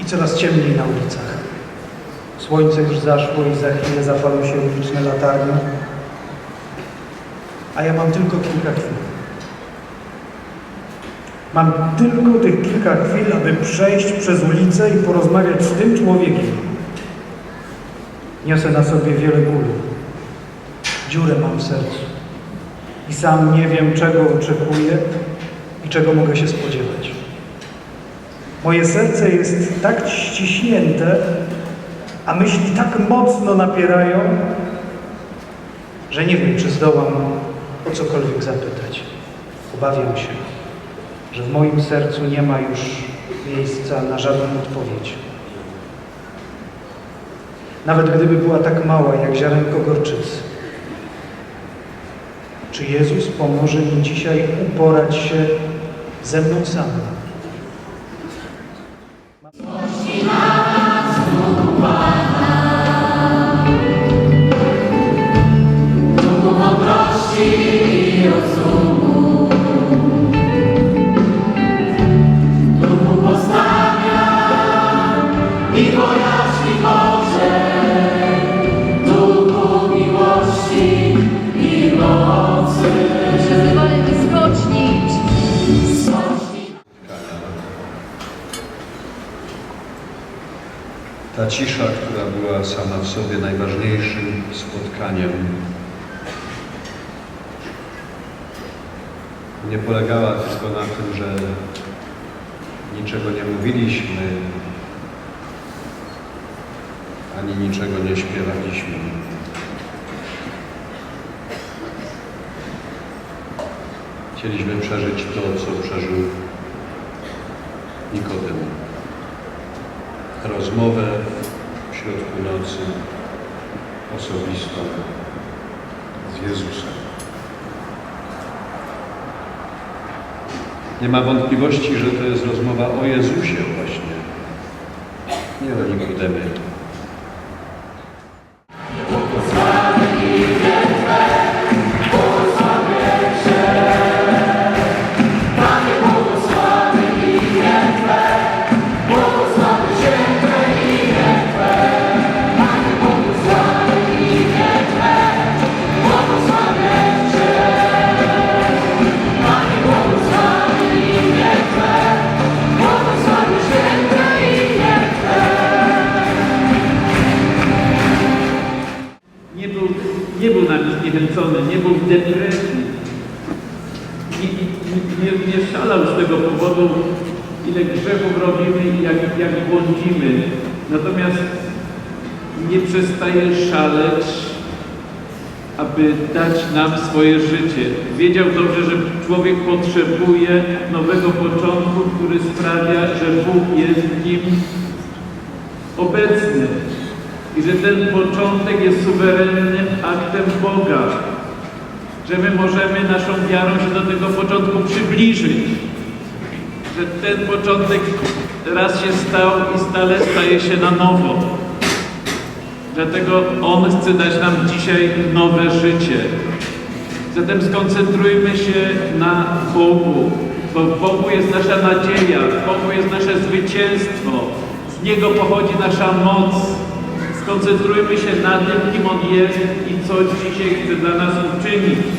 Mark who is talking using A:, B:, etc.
A: I coraz ciemniej na ulicach. Słońce już zaszło i za chwilę zapalą się liczne latarnie, a ja mam tylko kilka chwil. Mam tylko tych kilka chwil, aby przejść przez ulicę i porozmawiać z tym człowiekiem. Niosę na sobie wiele bólu. Dziurę mam w sercu. I sam nie wiem, czego oczekuję i czego mogę się spodziewać. Moje serce jest tak ściśnięte, a myśli tak mocno napierają, że nie wiem, czy zdołam o cokolwiek zapytać. Obawiam się, że w moim sercu nie ma już miejsca na żadną odpowiedź. Nawet gdyby była tak mała jak ziarenko gorczycy. Czy Jezus pomoże mi dzisiaj uporać się ze mną samym?
B: Ta cisza, która była sama w sobie najważniejszym spotkaniem, nie polegała tylko na tym, że niczego nie mówiliśmy, ani niczego nie śpiewaliśmy. Chcieliśmy przeżyć to, co przeżył Nikodem rozmowę w środku nocy osobistą z Jezusem. Nie ma wątpliwości, że to jest rozmowa o Jezusie właśnie, nie o Nikodemie.
C: Nie był zniechęcony, nie był w depresji. Nie, nie, nie szalał z tego powodu, ile grzechów robimy i jak, jak błądzimy. Natomiast nie przestaje szaleć, aby dać nam swoje życie. Wiedział dobrze, że człowiek potrzebuje nowego początku, który sprawia, że Bóg jest w nim obecny i że ten początek jest suwerennym aktem Boga, że my możemy naszą wiarą się do tego początku przybliżyć, że ten początek raz się stał i stale staje się na nowo. Dlatego On chce dać nam dzisiaj nowe życie. Zatem skoncentrujmy się na Bogu, bo w Bogu jest nasza nadzieja, w Bogu jest nasze zwycięstwo, z Niego pochodzi nasza moc. Skoncentrujmy się na tym, kim On jest i co dzisiaj chce dla nas uczynić.